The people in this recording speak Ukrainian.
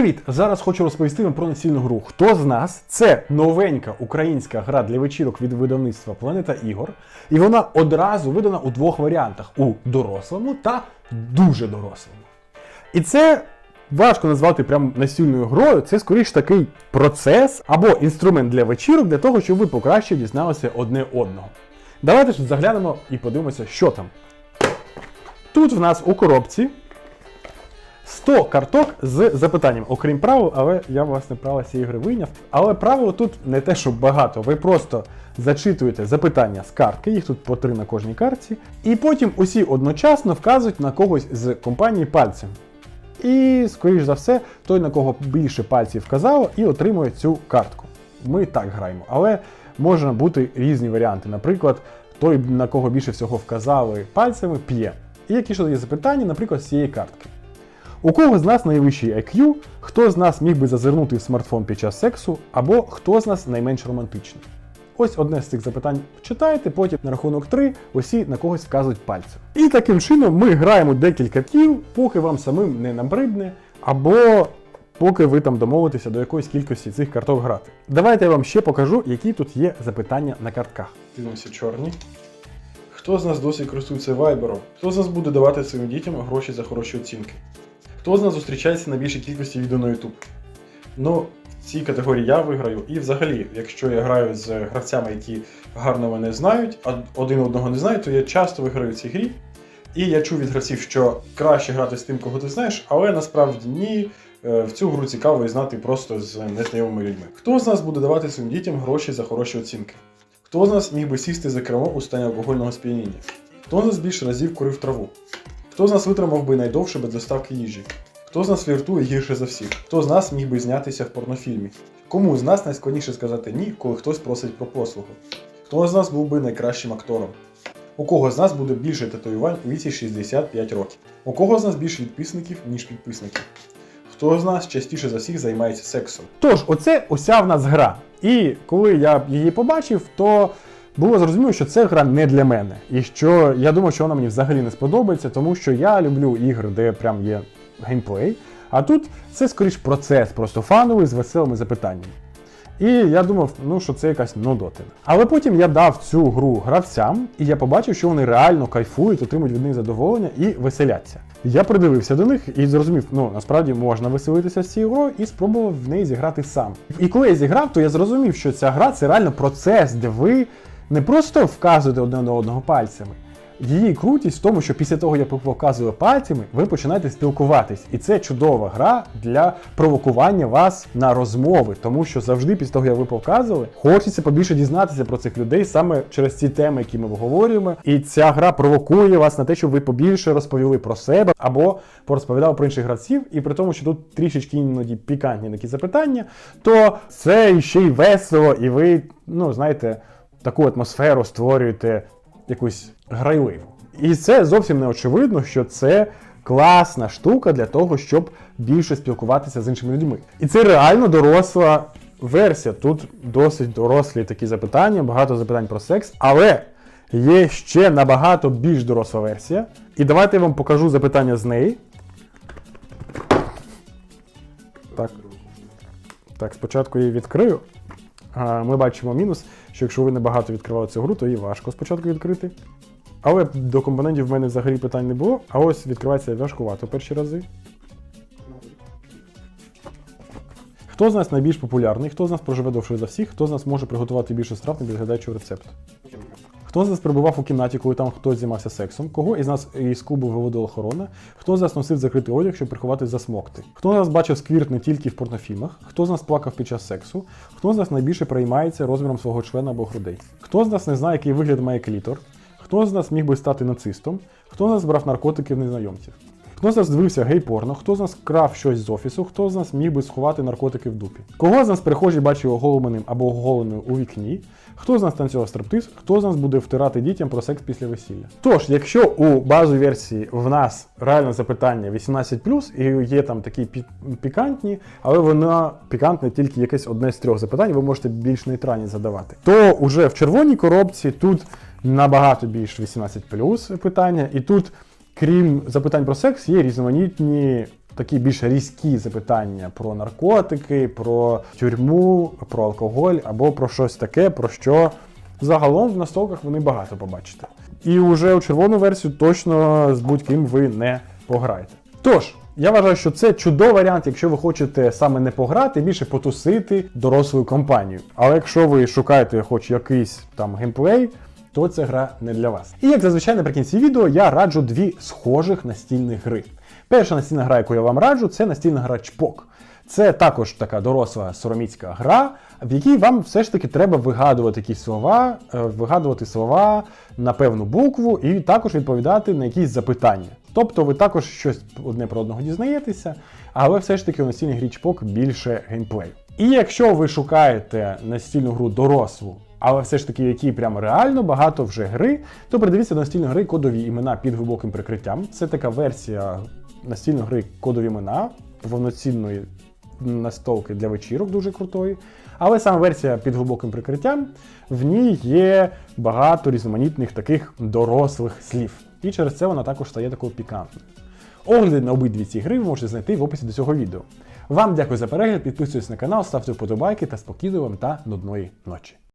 Привіт! Зараз хочу розповісти вам про настільну гру. Хто з нас? Це новенька українська гра для вечірок від видавництва Планета Ігор. І вона одразу видана у двох варіантах: у дорослому та дуже дорослому. І це важко назвати прям настільною грою. Це скоріш такий процес або інструмент для вечірок для того, щоб ви покраще дізналися одне одного. Давайте ж заглянемо і подивимося, що там. Тут в нас у коробці 100 карток з запитанням, окрім правил, але я власне правила цієї гри вийняв. Але правил тут не те, що багато. Ви просто зачитуєте запитання з картки, їх тут по три на кожній картці, і потім усі одночасно вказують на когось з компанії пальцем. І, скоріш за все, той, на кого більше пальців вказало, і отримує цю картку. Ми так граємо, але можна бути різні варіанти. Наприклад, той, на кого більше всього вказали пальцями, п'є. І які ж є запитання, наприклад, з цієї картки. У кого з нас найвищий IQ, хто з нас міг би зазирнути в смартфон під час сексу, або хто з нас найменш романтичний? Ось одне з цих запитань читаєте, потім на рахунок 3 усі на когось вказують пальцем. І таким чином ми граємо декілька кіл, поки вам самим не набридне, або поки ви там домовитеся до якоїсь кількості цих карток грати. Давайте я вам ще покажу, які тут є запитання на картках. Дивимося чорні. Хто з нас досі користується вайбером? Хто з нас буде давати своїм дітям гроші за хороші оцінки? Хто з нас зустрічається на більшій кількості відео на YouTube? Ну, в цій категорії я виграю. І взагалі, якщо я граю з гравцями, які гарно мене знають, а один одного не знають, то я часто виграю в цій грі. І я чув від гравців, що краще грати з тим, кого ти знаєш, але насправді ні. Е, В цю гру цікаво і знати просто з незнайомими людьми. Хто з нас буде давати своїм дітям гроші за хороші оцінки? Хто з нас міг би сісти за кермо у стані алкогольного сп'яніння? Хто з нас більше разів курив траву? Хто з нас витримав би найдовше без доставки їжі? Хто з нас фліртує гірше за всіх? Хто з нас міг би знятися в порнофільмі? Кому з нас найскладніше сказати ні, коли хтось просить про послугу? Хто з нас був би найкращим актором? У кого з нас буде більше татуювань у віці 65 років? У кого з нас більше підписників, ніж підписників? Хто з нас частіше за всіх займається сексом? Тож, оце уся в нас гра. І коли я її побачив, то було зрозуміло, що це гра не для мене. І що я думав, що вона мені взагалі не сподобається, тому що я люблю ігри, де прям є геймплей. А тут це скоріш процес, просто фановий з веселими запитаннями. І я думав, ну що це якась нудотина. Але потім я дав цю гру гравцям, і я побачив, що вони реально кайфують, отримують від них задоволення і веселяться. Я придивився до них і зрозумів, ну насправді можна веселитися з цією грою і спробував в неї зіграти сам. І коли я зіграв, то я зрозумів, що ця гра це реально процес, де ви не просто вказуєте одне на одного пальцями. Її крутість в тому, що після того, як ви показуєте пальцями, ви починаєте спілкуватись. І це чудова гра для провокування вас на розмови, тому що завжди після того, як ви показували, хочеться побільше дізнатися про цих людей саме через ці теми, які ми обговорюємо. І ця гра провокує вас на те, щоб ви побільше розповіли про себе або порозповідали про інших гравців. І при тому, що тут трішечки іноді пікантні такі запитання, то це ще й весело, і ви, ну знаєте, таку атмосферу створюєте якусь грайливу. І це зовсім не очевидно, що це класна штука для того, щоб більше спілкуватися з іншими людьми. І це реально доросла версія. Тут досить дорослі такі запитання, багато запитань про секс, але є ще набагато більш доросла версія. І давайте я вам покажу запитання з неї. Так. Так, спочатку її відкрию. Ми бачимо мінус, що якщо ви небагато відкривали цю гру, то її важко спочатку відкрити. Але до компонентів в мене взагалі питань не було, а ось відкривається важкувато перші рази. Хто з нас найбільш популярний, хто з нас проживе довше за всіх, хто з нас може приготувати більше страв, не підглядаючи рецепт? Хто з нас перебував у кімнаті, коли там хтось займався сексом? Кого із нас із клубу виводила охорона? Хто з нас носив закритий одяг, щоб приховати засмокти? Хто з нас бачив сквірт не тільки в порнофільмах? Хто з нас плакав під час сексу? Хто з нас найбільше приймається розміром свого члена або грудей? Хто з нас не знає, який вигляд має клітор? Хто з нас міг би стати нацистом? Хто з нас брав наркотики в незнайомців? Хто з нас дивився гей-порно, хто з нас крав щось з офісу, хто з нас міг би сховати наркотики в дупі? Кого з нас перехожі бачив оголеним або оголеною у вікні? Хто з нас танцював стриптиз, хто з нас буде втирати дітям про секс після весілля? Тож, якщо у базовій версії в нас реально запитання 18 і є там такі пі- пікантні, але вона пікантна тільки якесь одне з трьох запитань, ви можете більш нейтральні задавати. То уже в червоній коробці тут набагато більш 18 питання, і тут. Крім запитань про секс, є різноманітні такі більш різкі запитання про наркотики, про тюрму, про алкоголь або про щось таке, про що загалом в настолках вони багато побачите. І вже у червону версію точно з будь-ким ви не пограєте. Тож, я вважаю, що це чудовий варіант, якщо ви хочете саме не пограти, більше потусити дорослою компанією. Але якщо ви шукаєте хоч якийсь там геймплей, то ця гра не для вас. І як зазвичай наприкінці відео я раджу дві схожих настільні гри. Перша настільна гра, яку я вам раджу, це настільна гра Чпок. Це також така доросла сороміцька гра, в якій вам все ж таки треба вигадувати якісь слова, е, вигадувати слова на певну букву і також відповідати на якісь запитання. Тобто ви також щось одне про одного дізнаєтеся, але все ж таки у настільній грі Чпок більше геймплею. І якщо ви шукаєте настільну гру дорослу, але все ж таки, в якій прямо реально багато вже гри, то придивіться до настільної гри кодові імена під глибоким прикриттям. Це така версія настільної гри кодові імена повноцінної настолки для вечірок, дуже крутої. Але саме версія під глибоким прикриттям, в ній є багато різноманітних таких дорослих слів. І через це вона також стає такою пікантною. Огляди на обидві ці гри ви можете знайти в описі до цього відео. Вам дякую за перегляд, підписуйтесь на канал, ставте вподобайки та спокійної вам та нудної ночі.